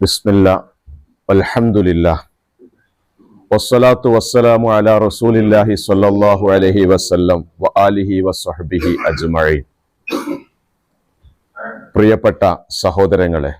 ബിസ്മില്ല അൽഹംദുലില്ലാ വസ്സലാത്തു വസ്സലാമു അലാ റസൂലില്ലാഹി സ്വല്ലല്ലാഹു അലൈഹി വസല്ലം വ ആലിഹി വസ്വഹ്ബിഹി അജ്മഈൻ. പ്രിയപ്പെട്ട സഹോദരങ്ങളെ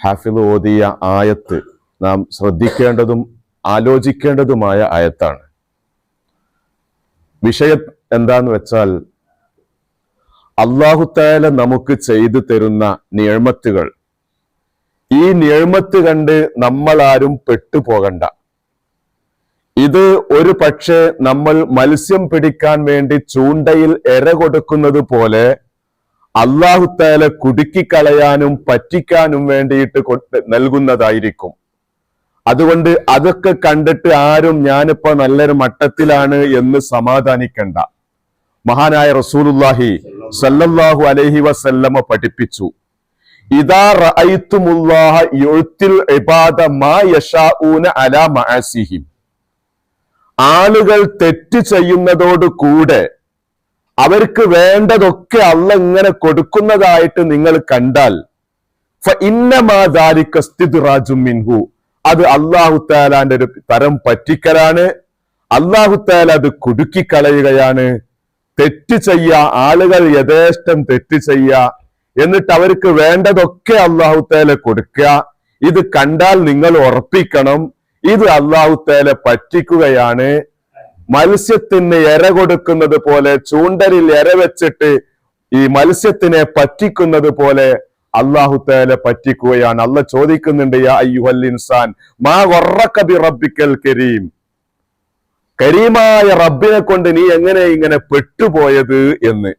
ഹാഫിദ് ഓതിയ ആയത്ത് നാം ശ്രദ്ധിക്കേണ്ടതും ആലോചിക്കേണ്ടതുമായ ആയത്താണ്. വിഷയം എന്താന്ന് വെച്ചാൽ അള്ളാഹുത്താല നമുക്ക് ചെയ്തു തരുന്ന നിയമത്തുകൾ ഈ നിയമത്ത് കണ്ട് നമ്മൾ ആരും പെട്ടുപോകണ്ട. ഇത് ഒരു പക്ഷേ നമ്മൾ മത്സ്യം പിടിക്കാൻ വേണ്ടി ചൂണ്ടയിൽ എര കൊടുക്കുന്നത് പോലെ അള്ളാഹുത്താല കുടുക്കിക്കളയാനും പറ്റിക്കാനും വേണ്ടിയിട്ട് നൽകുന്നതായിരിക്കും. അതുകൊണ്ട് അതൊക്കെ കണ്ടിട്ട് ആരും ഞാനിപ്പോ നല്ലൊരു മട്ടത്തിലാണ് എന്ന് സമാധാനിക്കണ്ട. മഹാനായ റസൂലുല്ലാഹി സല്ലല്ലാഹു അലഹി വസല്ലമ പഠിപ്പിച്ചു. ഇബാദ മാ യശാഊന അലാ ആളുകൾ തെറ്റ് ചെയ്യുന്നതോട് കൂടെ അവർക്ക് വേണ്ടതൊക്കെ അല്ല ഇങ്ങനെ കൊടുക്കുന്നതായിട്ട് നിങ്ങൾ കണ്ടാൽ മിൻഹു. അത് അല്ലാഹു താലാന്റെ ഒരു തരം പറ്റിക്കലാണ്. അല്ലാഹു തആല അത് കുടുക്കിക്കളയുകയാണ്. തെറ്റ് ചെയ്യ ആളുകൾ യഥേഷ്ടം തെറ്റ് ചെയ്യ എന്നിട്ട് അവർക്ക് വേണ്ടതൊക്കെ അള്ളാഹു തആല കൊടുക്കുക. ഇത് കണ്ടാൽ നിങ്ങൾ ഉറപ്പിക്കണം. ഇത് അള്ളാഹു തആല പറ്റിക്കുകയാണ്. മത്സ്യത്തിന് എര കൊടുക്കുന്നത് പോലെ ചൂണ്ടലിൽ എര വെച്ചിട്ട് ഈ മത്സ്യത്തിനെ പറ്റിക്കുന്നത് പോലെ അള്ളാഹു തആല പറ്റിക്കുകയാണ്. അല്ല ചോദിക്കുന്നുണ്ട് യാ ഇൻസാൻ മാ ഗറക ബി റബ്ബിക്കൽ കരീം? കരീമായ റബ്ബിനെ കൊണ്ട് നീ എങ്ങനെ ഇങ്ങനെ പെട്ടുപോയത് എന്ന്.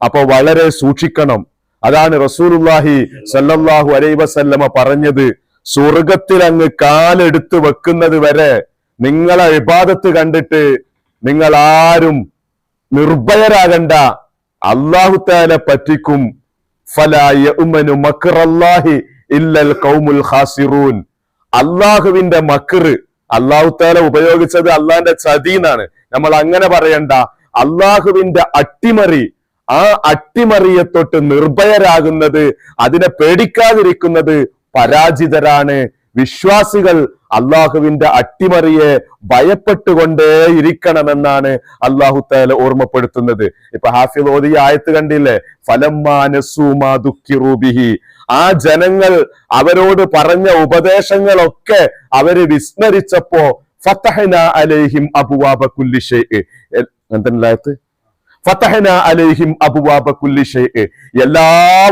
അപ്പൊ വളരെ സൂക്ഷിക്കണം. അതാണ് റസൂലുള്ളാഹി സല്ലല്ലാഹു അലൈ വസല്ലമ പറഞ്ഞത്. സ്വർഗത്തിൽ അങ്ങ് കാലെടുത്ത് വെക്കുന്നത് വരെ നിങ്ങളെ വിഭാഗത്ത് കണ്ടിട്ട് നിങ്ങൾ ആരും നിർഭയരാകണ്ട. അള്ളാഹു താല പറ്റിക്കും. ഇല്ലൽ ഖൗമുൽ ഖാസിറൂൻ. അള്ളാഹുവിന്റെ മക്കർ അള്ളാഹു താല ഉപയോഗിച്ചത് അള്ളാന്റെ ചതി എന്നാണ് നമ്മൾ അങ്ങനെ പറയണ്ട. അള്ളാഹുവിന്റെ അട്ടിമറി ആ അട്ടിമറിയെ തൊട്ട് നിർഭയരാകുന്നത് അതിനെ പേടിക്കാതിരിക്കുന്നത് പരാജിതരാണ്. വിശ്വാസികൾ അള്ളാഹുവിന്റെ അട്ടിമറിയെ ഭയപ്പെട്ടുകൊണ്ടേ ഇരിക്കണമെന്നാണ് അള്ളാഹു താല ഓർമ്മപ്പെടുത്തുന്നത്. ഇപ്പൊ ഹാഫിൽ ഓതി ആയത്ത് കണ്ടില്ലേ? ഫലമ്മാനസൂമാ ദുഃഖിറൂബിഹി ആ ജനങ്ങൾ അവരോട് പറഞ്ഞ ഉപദേശങ്ങളൊക്കെ അവർ വിസ്മരിച്ചപ്പോ ഫത്തഹന അലേഹിം അബുവാബ കുല്ലി ഷൈഇ എന്തെല്ലാത്ത് ഫത്തഹന അലൈഹിം അബുവാബ കുല്ലി ഷൈഇ. എല്ലാ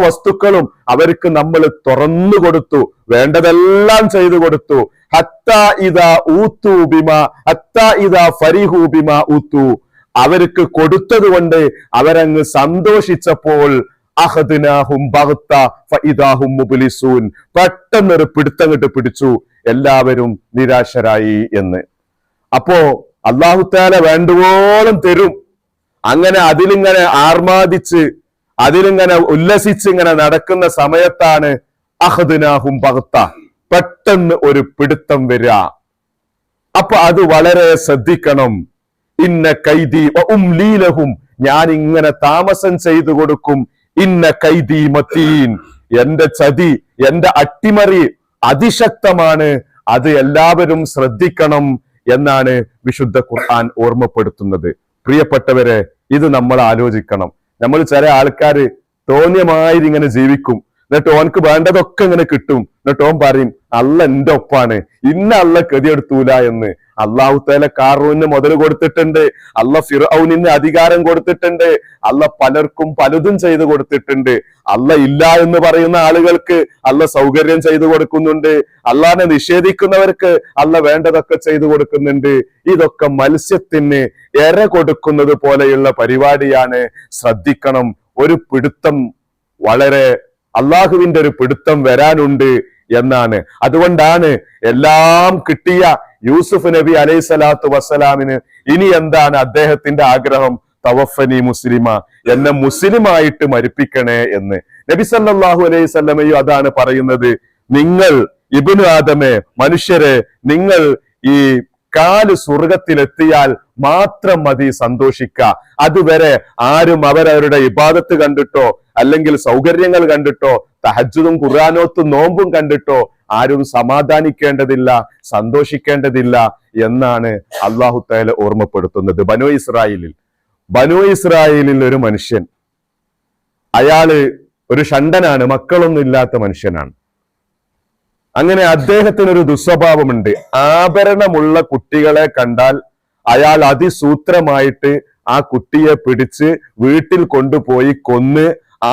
വസ്തുക്കളും അവർക്ക് നമ്മൾ തുറന്നു കൊടുത്തു വേണ്ടതെല്ലാം ചെയ്തു കൊടുത്തു. ഊത്തു ഫരിഹു അവർക്ക് കൊടുത്തത് കൊണ്ട് അവരങ്ങ് സന്തോഷിച്ചപ്പോൾ പെട്ടെന്നൊരു പിടുത്തങ്ങട്ട് പിടിച്ചു. എല്ലാവരും നിരാശരായി എന്ന്. അപ്പോ അള്ളാഹുത്താല വേണ്ടുവോളം തരും. അങ്ങനെ അതിലിങ്ങനെ ആർമാദിച്ച് അതിലിങ്ങനെ ഉല്ലസിച്ച് ഇങ്ങനെ നടക്കുന്ന സമയത്താണ് അഹദിനാഹും ബഗ്ത പെട്ടെന്ന് ഒരു പിടുത്തം വരിക. അപ്പൊ അത് വളരെ ശ്രദ്ധിക്കണം. ഇന്ന കൈദി ഉംലീലഹും ഞാൻ ഇങ്ങനെ താമസം ചെയ്തു കൊടുക്കും. ഇന്ന കൈദി മത്തീൻ. എന്റെ ചതി എന്റെ അട്ടിമറി അതിശക്തമാണ്. അത് എല്ലാവരും ശ്രദ്ധിക്കണം എന്നാണ് വിശുദ്ധ ഖുർആൻ ഓർമ്മപ്പെടുത്തുന്നത്. പ്രിയപ്പെട്ടവരെ ഇത് നമ്മൾ ആലോചിക്കണം. നമ്മൾ ചില ആൾക്കാർ തോന്നിയമായി ഇങ്ങനെ ജീവിക്കും. എന്നിട്ട് ഓനക്ക് വേണ്ടതൊക്കെ ഇങ്ങനെ കിട്ടും. എന്നിട്ട് ഓൻ പറയും അല്ല എന്റെ ഒപ്പാണ്. ഇന്ന അല്ല കെതിയെടുത്തൂല എന്ന്. അള്ളാഹു തല കാറൂന് മുതൽ കൊടുത്തിട്ടുണ്ട്. അല്ല ഫിറൌനിന് അധികാരം കൊടുത്തിട്ടുണ്ട്. അല്ല പലർക്കും പലതും ചെയ്തു കൊടുത്തിട്ടുണ്ട്. അല്ല ഇല്ല എന്ന് പറയുന്ന ആളുകൾക്ക് അല്ല സൗകര്യം ചെയ്തു കൊടുക്കുന്നുണ്ട്. അല്ലാനെ നിഷേധിക്കുന്നവർക്ക് അല്ല വേണ്ടതൊക്കെ ചെയ്തു കൊടുക്കുന്നുണ്ട്. ഇതൊക്കെ മത്സ്യത്തിന് എര കൊടുക്കുന്നത് പോലെയുള്ള പരിപാടിയാണ്. ശ്രദ്ധിക്കണം. ഒരു പിടുത്തം വളരെ അള്ളാഹുവിന്റെ ഒരു പിടുത്തം വരാനുണ്ട് എന്നാണ്. അതുകൊണ്ടാണ് എല്ലാം കിട്ടിയ യൂസുഫ് നബി അലൈഹി സ്വലാത്തു വസ്സലാമിന് ഇനി എന്താണ് അദ്ദേഹത്തിന്റെ ആഗ്രഹം? തവഫനി മുസ്ലിമ എന്നെ മുസ്ലിമായിട്ട് മരിപ്പിക്കണേ എന്ന്. നബി സല്ലാഹു അലൈഹി സ്വല്ലമയും അതാണ് പറയുന്നത്. നിങ്ങൾ ഇബ്നു ആദമെ മനുഷ്യരെ നിങ്ങൾ ഈ കാൽ സ്വർഗത്തിലെത്തിയാൽ മാത്രം മതി സന്തോഷിക്ക. അതുവരെ ആരും അവരവരുടെ ഇബാദത്ത് കണ്ടിട്ടോ അല്ലെങ്കിൽ സൗകര്യങ്ങൾ കണ്ടിട്ടോ തഹജുദും ഖുർആാനോത്തും നോമ്പും കണ്ടിട്ടോ ആരും സമാധാനിക്കേണ്ടതില്ല സന്തോഷിക്കേണ്ടതില്ല എന്നാണ് അള്ളാഹു തേല ഓർമ്മപ്പെടുത്തുന്നത്. ബനു ഇസ്രായേലിൽ. ബനു ഇസ്രായേലിൽ ഒരു മനുഷ്യൻ. അയാൾ ഒരു ഷണ്ടനാണ് മക്കളൊന്നും ഇല്ലാത്ത മനുഷ്യനാണ്. അങ്ങനെ അദ്ദേഹത്തിന് ഒരു ദുസ്വഭാവമുണ്ട്. ആഭരണമുള്ള കുട്ടികളെ കണ്ടാൽ അയാൾ അതിസൂത്രമായിട്ട് ആ കുട്ടിയെ പിടിച്ച് വീട്ടിൽ കൊണ്ടുപോയി കൊന്ന്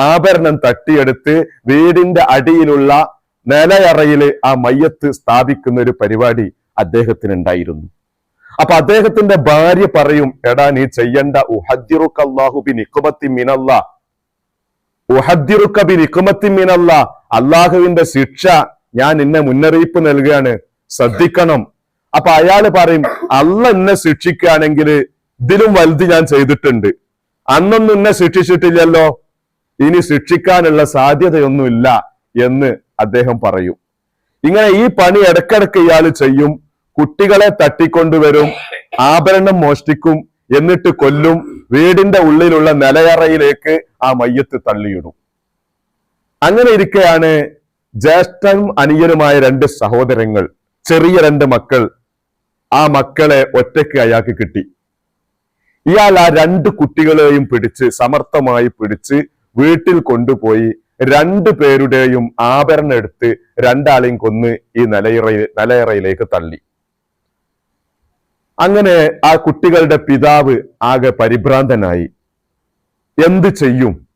ആഭരണം തട്ടിയെടുത്ത് വീടിന്റെ അടിയിലുള്ള നിലയറയിൽ ആ മയ്യത്ത് സ്ഥാപിക്കുന്ന ഒരു പരിപാടി അദ്ദേഹത്തിന് ഉണ്ടായിരുന്നു അപ്പൊ അദ്ദേഹത്തിന്റെ ഭാര്യ പറയും എടാ നീ ചെയ്യണ്ട. ബി ഉഹദ്ദിറുക്ക ബി അള്ളാഹുവിന്റെ ശിക്ഷ ഞാൻ നിന്നെ മുന്നറിയിപ്പ് നൽകുകയാണ് ശ്രദ്ധിക്കണം. അപ്പൊ അയാൾ പറയും അല്ല എന്നെ ശിക്ഷിക്കുകയാണെങ്കിൽ ഇതിലും വലുത് ഞാൻ ചെയ്തിട്ടുണ്ട്. അന്നൊന്നും എന്നെ ശിക്ഷിച്ചിട്ടില്ലല്ലോ. ഇനി ശിക്ഷിക്കാനുള്ള സാധ്യതയൊന്നുമില്ല. എന്ന് അദ്ദേഹം പറയും. ഇങ്ങനെ ഈ പണി ഇടക്കിടക്ക് ഇയാൾ ചെയ്യും. കുട്ടികളെ തട്ടിക്കൊണ്ടുവരും ആഭരണം മോഷ്ടിക്കും. എന്നിട്ട് കൊല്ലും. വീടിന്റെ ഉള്ളിലുള്ള നിലയറയിലേക്ക് ആ മയ്യത്ത് തള്ളിയിടും. അങ്ങനെ ഇരിക്കെയാണ് ജ്യേഷ്ഠനും അനിയനുമായ രണ്ട് സഹോദരങ്ങൾ ചെറിയ രണ്ട് മക്കൾ ആ മക്കളെ ഒറ്റയ്ക്ക് അയാൾക്ക് കിട്ടി. ഇയാൾ ആ രണ്ട് കുട്ടികളെയും പിടിച്ച് സമർത്ഥമായി പിടിച്ച് വീട്ടിൽ കൊണ്ടുപോയി രണ്ടു പേരുടെയും ആഭരണം എടുത്ത് രണ്ടാളെയും കൊന്ന് ഈ നിലയറയിൽ നിലയറയിലേക്ക് തള്ളി. അങ്ങനെ ആ കുട്ടികളുടെ പിതാവ് ആകെ പരിഭ്രാന്തനായി. എന്ത് ചെയ്യും?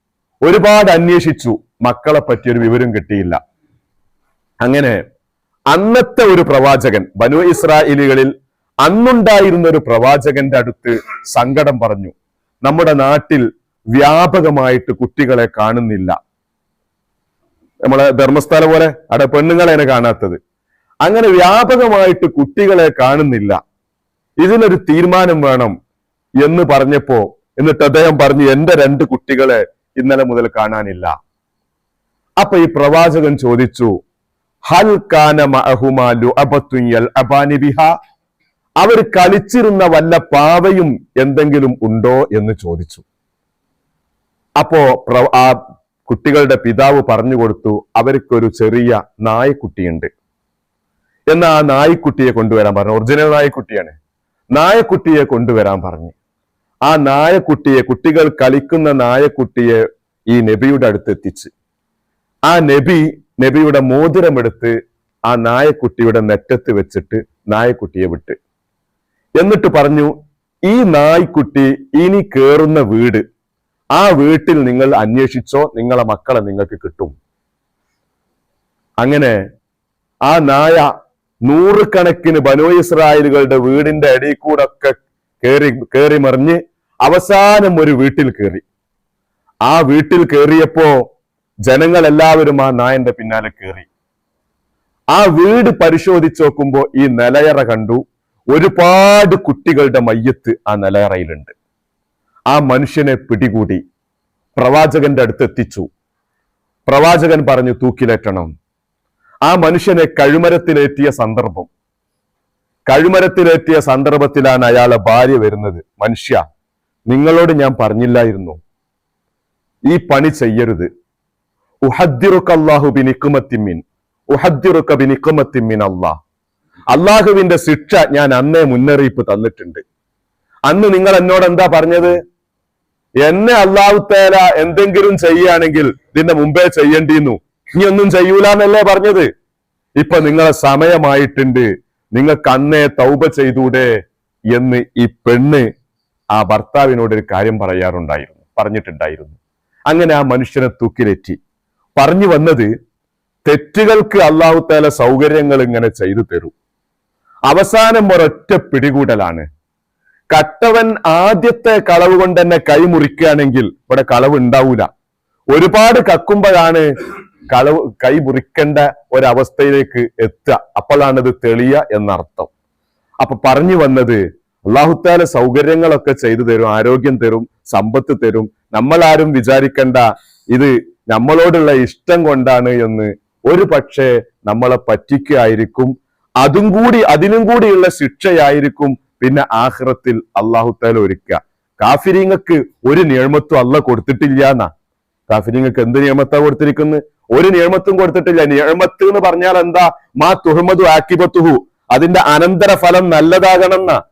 ഒരുപാട് അന്വേഷിച്ചു. മക്കളെ പറ്റിയൊരു വിവരം കിട്ടിയില്ല. അങ്ങനെ അന്നത്തെ ഒരു പ്രവാചകൻ ബനു ഇസ്രായേലികളിൽ അന്നുണ്ടായിരുന്ന ഒരു പ്രവാചകന്റെ അടുത്ത് സങ്കടം പറഞ്ഞു. നമ്മുടെ നാട്ടിൽ വ്യാപകമായിട്ട് കുട്ടികളെ കാണുന്നില്ല. നമ്മളെ ധർമ്മസ്ഥല പോലെ അവിടെ പെണ്ണുങ്ങളെ കാണാത്തത്. അങ്ങനെ വ്യാപകമായിട്ട് കുട്ടികളെ കാണുന്നില്ല. ഇതിനൊരു തീരുമാനം വേണം എന്ന് പറഞ്ഞപ്പോ എന്നിട്ട് അദ്ദേഹം പറഞ്ഞു എന്റെ രണ്ട് കുട്ടികളെ ഇന്നലെ മുതൽ കാണാനില്ല. അപ്പൊ ഈ പ്രവാചകൻ ചോദിച്ചു ഹൽ കാന അവർ കളിച്ചിരുന്ന വല്ല പാവയും എന്തെങ്കിലും ഉണ്ടോ എന്ന് ചോദിച്ചു. അപ്പോ ആ കുട്ടികളുടെ പിതാവ് പറഞ്ഞു കൊടുത്തു അവർക്കൊരു ചെറിയ നായക്കുട്ടിയുണ്ട്. എന്നാ ആ നായ്ക്കുട്ടിയെ കൊണ്ടുവരാൻ പറഞ്ഞു. ഒറിജിനൽ നായക്കുട്ടിയാണ്. നായക്കുട്ടിയെ കൊണ്ടുവരാൻ പറഞ്ഞു. ആ നായക്കുട്ടിയെ കുട്ടികൾ കളിക്കുന്ന നായക്കുട്ടിയെ ഈ നബിയുടെ അടുത്ത് എത്തിച്ച്. ആ നബി നബിയുടെ മോതിരമെടുത്ത് ആ നായക്കുട്ടിയുടെ നെറ്റത്ത് വെച്ചിട്ട് നായക്കുട്ടിയെ വിട്ട്. എന്നിട്ട് പറഞ്ഞു ഈ നായ്ക്കുട്ടി ഇനി കേറുന്ന വീട് ആ വീട്ടിൽ നിങ്ങൾ അന്വേഷിച്ചോ നിങ്ങളെ മക്കളെ നിങ്ങൾക്ക് കിട്ടും. അങ്ങനെ ആ നായ നൂറുകണക്കിന് ബനോ ഇസ്രായേലുകളുടെ വീടിന്റെ അടിയിൽ കൂടെ ഒക്കെ കയറി കേറി മറിഞ്ഞ് അവസാനം ഒരു വീട്ടിൽ കയറി ആ വീട്ടിൽ കയറിയപ്പോ ജനങ്ങളെല്ലാവരും ആ നായന്റെ പിന്നാലെ കയറി ആ വീട് പരിശോധിച്ച് നോക്കുമ്പോ ഈ നിലയറ കണ്ടു. ഒരുപാട് കുട്ടികളുടെ മയ്യത്ത് ആ നിലയറയിലുണ്ട്. ആ മനുഷ്യനെ പിടികൂടി പ്രവാചകന്റെ അടുത്ത് എത്തിച്ചു. പ്രവാചകൻ പറഞ്ഞു തൂക്കിലേറ്റണം. ആ മനുഷ്യനെ കഴുമരത്തിലേറ്റിയ സന്ദർഭം. കഴുമരത്തിലേറ്റിയ സന്ദർഭത്തിലാണ് അയാളെ ഭാര്യ വരുന്നത്. മനുഷ്യ നിങ്ങളോട് ഞാൻ പറഞ്ഞില്ലായിരുന്നു. ഈ പണി ചെയ്യരുത്. ഉഹദ്ദിറുക്കല്ലാഹു ഉഹദ്ദിറുക്ക ബിനിക്കുമത്തിമ്മിൻ അള്ളാഹ് അള്ളാഹുവിന്റെ ശിക്ഷ ഞാൻ അന്നേ മുന്നറിയിപ്പ് തന്നിട്ടുണ്ട്. അന്ന് നിങ്ങൾ എന്നോട് എന്താ പറഞ്ഞത്? എന്നെ അള്ളാഹുത്തേല എന്തെങ്കിലും ചെയ്യുകയാണെങ്കിൽ ഇതിന്റെ മുമ്പേ ചെയ്യേണ്ടിന്നു ഇനി ഒന്നും ചെയ്യൂല എന്നല്ലേ പറഞ്ഞത്? ഇപ്പൊ നിങ്ങളെ സമയമായിട്ടുണ്ട്. നിങ്ങൾ കണ്ണേ തൗപ ചെയ്തൂടെ എന്ന് ഈ പെണ്ണ് ആ ഭർത്താവിനോട് ഒരു കാര്യം പറയാറുണ്ടായിരുന്നു. പറഞ്ഞിട്ടുണ്ടായിരുന്നു. അങ്ങനെ ആ മനുഷ്യനെ തൂക്കിലേറ്റി. പറഞ്ഞു വന്നത് തെറ്റുകൾക്ക് അള്ളാഹുത്തേല സൗകര്യങ്ങൾ ഇങ്ങനെ ചെയ്തു തരും. അവസാനം ഒരൊറ്റ പിടികൂടലാണ്. കട്ടവൻ ആദ്യത്തെ കളവ് കൊണ്ട് തന്നെ കൈമുറിക്കുകയാണെങ്കിൽ ഇവിടെ കളവ് ഉണ്ടാവൂല. ഒരുപാട് കക്കുമ്പോഴാണ് കളവ് കൈ മുറിക്കേണ്ട ഒരവസ്ഥയിലേക്ക് എത്തുക. അപ്പോഴാണ് ഇത് തെളിയ എന്നർത്ഥം. അപ്പൊ പറഞ്ഞു വന്നത് അള്ളാഹുത്താല സൗകര്യങ്ങളൊക്കെ ചെയ്തു തരും ആരോഗ്യം തരും സമ്പത്ത് തരും. നമ്മൾ ആരും വിചാരിക്കണ്ട ഇത് നമ്മളോടുള്ള ഇഷ്ടം കൊണ്ടാണ് എന്ന് ഒരു പക്ഷേ നമ്മളെ പറ്റിക്കുകയായിരിക്കും. അതും കൂടി അതിനും കൂടിയുള്ള ശിക്ഷയായിരിക്കും പിന്നെ ആഹ്റത്തിൽ അള്ളാഹുത്താല ഒരുക്കുക. കാഫിരിങ്ങൾക്ക് ഒരു നിയമത്വം അല്ല കൊടുത്തിട്ടില്ല എന്നാ. കാഫിരിങ്ങൾക്ക് എന്ത് നിയമത്താ കൊടുത്തിരിക്കുന്നത് ഒരു നിയമത്തും കൊടുത്തിട്ടില്ല. നിയമത്ത് എന്ന് പറഞ്ഞാൽ എന്താ? മാ തുഹമ്മദു ആക്കിബത്തുഹു. അതിന്റെ അനന്തര ഫലം നല്ലതാകണം എന്നാ.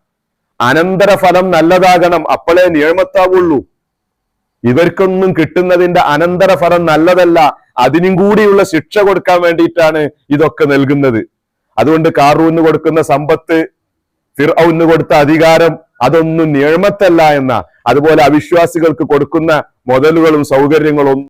അനന്തര ഫലം നല്ലതാകണം. അപ്പോഴേ നിയമത്താവുള്ളൂ. ഇവർക്കൊന്നും കിട്ടുന്നതിന്റെ അനന്തര ഫലം നല്ലതല്ല. അതിനും കൂടിയുള്ള ശിക്ഷ കൊടുക്കാൻ വേണ്ടിയിട്ടാണ് ഇതൊക്കെ നൽകുന്നത്. അതുകൊണ്ട് കാറൂന്ന് കൊടുക്കുന്ന സമ്പത്ത് ഫിർഔന്ന് കൊടുത്ത അധികാരം അതൊന്നും നിയമത്തല്ല എന്ന അതുപോലെ അവിശ്വാസികൾക്ക് കൊടുക്കുന്ന മുതലുകളും സൗകര്യങ്ങളും